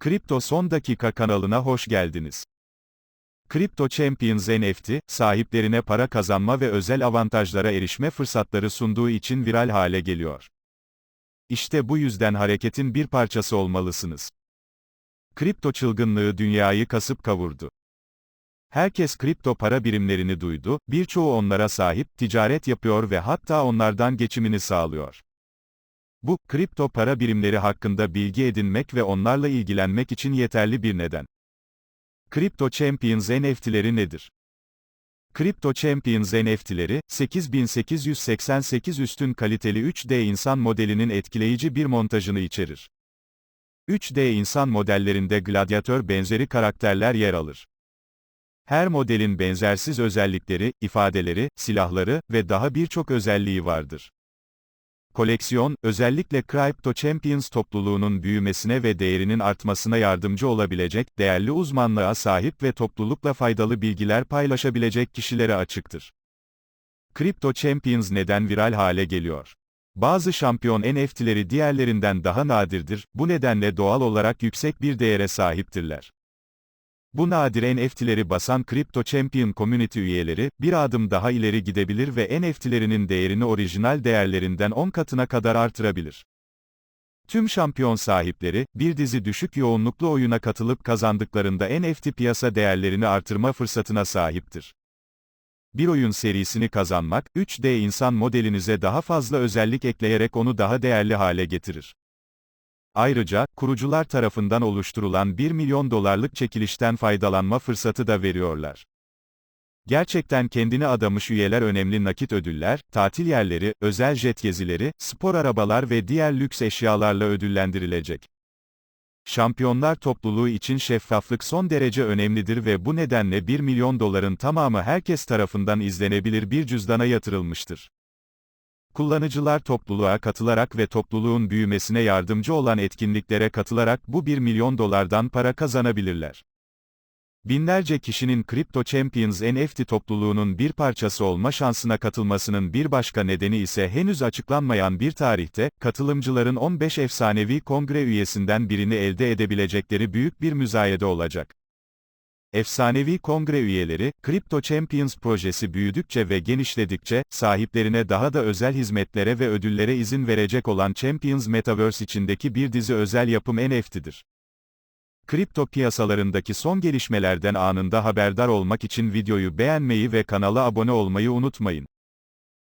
Kripto Son Dakika kanalına hoş geldiniz. Crypto Champions NFT, sahiplerine para kazanma ve özel avantajlara erişme fırsatları sunduğu için viral hale geliyor. İşte bu yüzden hareketin bir parçası olmalısınız. Kripto çılgınlığı dünyayı kasıp kavurdu. Herkes kripto para birimlerini duydu, birçoğu onlara sahip, ticaret yapıyor ve hatta onlardan geçimini sağlıyor. Bu, kripto para birimleri hakkında bilgi edinmek ve onlarla ilgilenmek için yeterli bir neden. Crypto Champions NFT'leri nedir? Crypto Champions NFT'leri, 8888 üstün kaliteli 3D insan modelinin etkileyici bir montajını içerir. 3D insan modellerinde gladyatör benzeri karakterler yer alır. Her modelin benzersiz özellikleri, ifadeleri, silahları ve daha birçok özelliği vardır. Koleksiyon, özellikle Crypto Champions topluluğunun büyümesine ve değerinin artmasına yardımcı olabilecek, değerli uzmanlığa sahip ve toplulukla faydalı bilgiler paylaşabilecek kişilere açıktır. Crypto Champions neden viral hale geliyor? Bazı şampiyon NFT'leri diğerlerinden daha nadirdir, bu nedenle doğal olarak yüksek bir değere sahiptirler. Bu nadir NFT'leri basan Crypto Champion Community üyeleri, bir adım daha ileri gidebilir ve NFT'lerinin değerini orijinal değerlerinden 10 katına kadar artırabilir. Tüm şampiyon sahipleri, bir dizi düşük yoğunluklu oyuna katılıp kazandıklarında NFT piyasa değerlerini artırma fırsatına sahiptir. Bir oyun serisini kazanmak, 3D insan modelinize daha fazla özellik ekleyerek onu daha değerli hale getirir. Ayrıca, kurucular tarafından oluşturulan 1 milyon dolarlık çekilişten faydalanma fırsatı da veriyorlar. Gerçekten kendini adamış üyeler önemli nakit ödüller, tatil yerleri, özel jet gezileri, spor arabalar ve diğer lüks eşyalarla ödüllendirilecek. Şampiyonlar topluluğu için şeffaflık son derece önemlidir ve bu nedenle 1 milyon doların tamamı herkes tarafından izlenebilir bir cüzdana yatırılmıştır. Kullanıcılar topluluğa katılarak ve topluluğun büyümesine yardımcı olan etkinliklere katılarak bu 1 milyon dolardan para kazanabilirler. Binlerce kişinin Crypto Champions NFT topluluğunun bir parçası olma şansına katılmasının bir başka nedeni ise henüz açıklanmayan bir tarihte, katılımcıların 15 efsanevi kongre üyesinden birini elde edebilecekleri büyük bir müzayede olacak. Efsanevi kongre üyeleri, Crypto Champions projesi büyüdükçe ve genişledikçe, sahiplerine daha da özel hizmetlere ve ödüllere izin verecek olan Champions Metaverse içindeki bir dizi özel yapım NFT'dir. Kripto piyasalarındaki son gelişmelerden anında haberdar olmak için videoyu beğenmeyi ve kanala abone olmayı unutmayın.